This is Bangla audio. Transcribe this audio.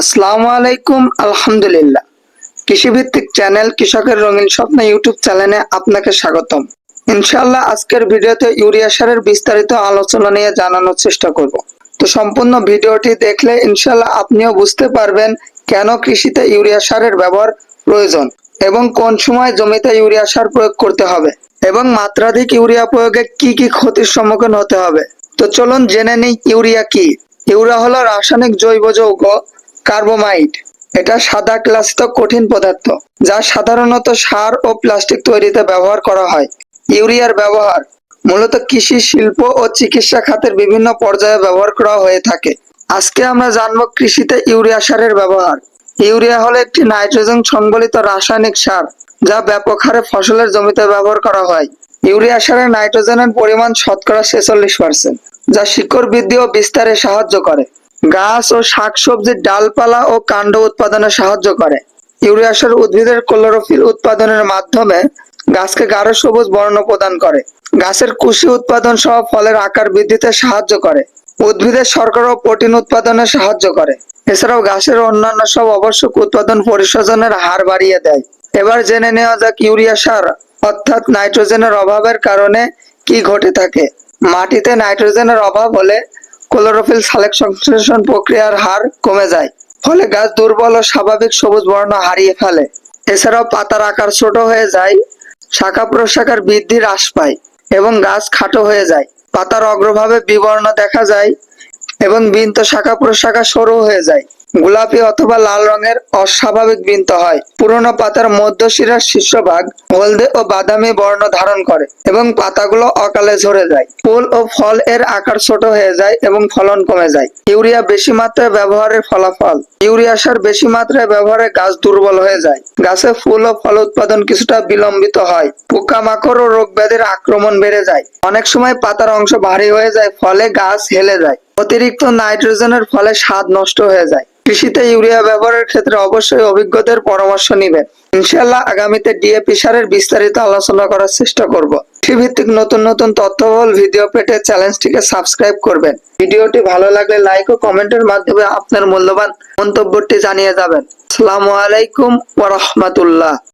আসসালামু আলাইকুম, আলহামদুলিল্লাহ। কৃষিভিত্তিক চ্যানেল কৃষকের রঙিন স্বপ্ন ইউটিউব চ্যানেলে আপনাকে স্বাগতম। ইনশাআল্লাহ আজকের ভিডিওতে ইউরিয়া সারের বিস্তারিত আলোচনা নিয়ে জানানোর চেষ্টা করব। তো সম্পূর্ণ ভিডিওটি দেখলে ইনশাআল্লাহ আপনিও বুঝতে পারবেন কেন কৃষিতে ইউরিয়া সারের ব্যবহার প্রয়োজন এবং কোন সময় জমিতে ইউরিয়া সার প্রয়োগ করতে হবে এবং মাত্রাধিক ইউরিয়া প্রয়োগে কি কি ক্ষতির সম্মুখীন হতে হবে। তো চলুন জেনে নিই ইউরিয়া কি। ইউরিয়া হলো রাসায়নিক জৈব যৌগ কার্বোমাইড এটা সাদা ক্লাসিত কঠিন পদার্থ, যা সাধারণত সার ও প্লাস্টিক তৈরিতে ব্যবহার করা হয়। ইউরিয়ার ব্যবহার, মূলত কৃষি শিল্প ও চিকিৎসা খাতের বিভিন্ন পর্যায়ে ব্যবহার করা হয়ে থাকে। আজকে আমরা জানব কৃষিতে ইউরিয়া সারের ব্যবহার। ইউরিয়া হলো একটি নাইট্রোজেন সংবলিত রাসায়নিক সার, যা ব্যাপক হারে ফসলের জমিতে ব্যবহার করা হয়। ইউরিয়া সারে নাইট্রোজেনের পরিমাণ শতকরা ছেচল্লিশ পার্সেন্ট যা শিকড় বৃদ্ধি ও বিস্তারে সাহায্য করে। গাছ ও শাকসবজির ডালপালা ও কাণ্ড উৎপাদনে সাহায্য করে। ইউরিয়া সার উদ্ভিদের ক্লোরোফিল উৎপাদনের মাধ্যমে গাছকে গাঢ় সবুজ বর্ণ প্রদান করে। গাছের কুশি উৎপাদন সহ ফলের আকার বৃদ্ধিতে সাহায্য করে। উদ্ভিদের শর্করা ও প্রোটিন উৎপাদনে সাহায্য করে। এছাড়াও গাছের অন্যান্য সব আবশ্যক উৎপাদন পরিশোধনের হার বাড়িয়ে দেয়। এবার জেনে নেওয়া যাক ইউরিয়া সার, অর্থাৎ নাইট্রোজেনের অভাবের কারণে কি ঘটে থাকে। মাটিতে নাইট্রোজেনের অভাব হলে ক্লোরোফিল সালেক সংশ্লেষণ প্রক্রিয়ার হার কমে যায়, ফলে গাছ দুর্বল ও স্বাভাবিক সবুজ বর্ণ হারিয়ে ফেলে। এছাড়াও পাতার আকার ছোট হয়ে যায়, শাখা প্রশাখার বৃদ্ধি হ্রাস পায় এবং গাছ খাটো হয়ে যায়। পাতার অগ্রভাবে বিবর্ণ দেখা যায় এবং বৃন্ত শাখা প্রশাখা সরু হয়ে যায়। গোলাপি অথবা লাল রঙের অস্বাভাবিক বৃন্ত হয়। পুরনো পাতার মধ্য শিরার শীর্ষভাগ হলদে ও বাদামি বর্ণ ধারণ করে এবং পাতাগুলো অকালে ঝরে যায়। ফুল ও ফল এর আকার ছোট হয়ে যায় এবং ফলন কমে যায়। ইউরিয়া বেশি মাত্রায় ব্যবহারের ফলাফল। ইউরিয়া সার বেশি মাত্রায় ব্যবহারে গাছ দুর্বল হয়ে যায়। গাছে ফুল ও ফল উৎপাদন কিছুটা বিলম্বিত হয়। পোকামাকড় ও রোগ ব্যাধির আক্রমণ বেড়ে যায়। অনেক সময় পাতার অংশ ভারী হয়ে যায়, ফলে গাছ হেলে যায়। অতিরিক্ত নাইট্রোজেনের ফলে স্বাদ নষ্ট হয়ে যায়। কৃষিতে ইউরিয়া ব্যবহারের ক্ষেত্রে অবশ্যই অভিজ্ঞদের পরামর্শ নিবেন। ইনশাল্লাহ আগামীতে ডিএপি সারের বিস্তারিত আলোচনা করার চেষ্টা করব। ভিত্তিক নতুন নতুন তথ্যবল ভিডিও পেতে চ্যানেলটিকে সাবস্ক্রাইব করবেন। ভিডিওটি ভালো লাগলে লাইক ও কমেন্টের মাধ্যমে আপনার মূল্যবান মন্তব্যটি জানিয়ে যাবেন। আসসালামু আলাইকুম ওয়া রাহমাতুল্লাহ।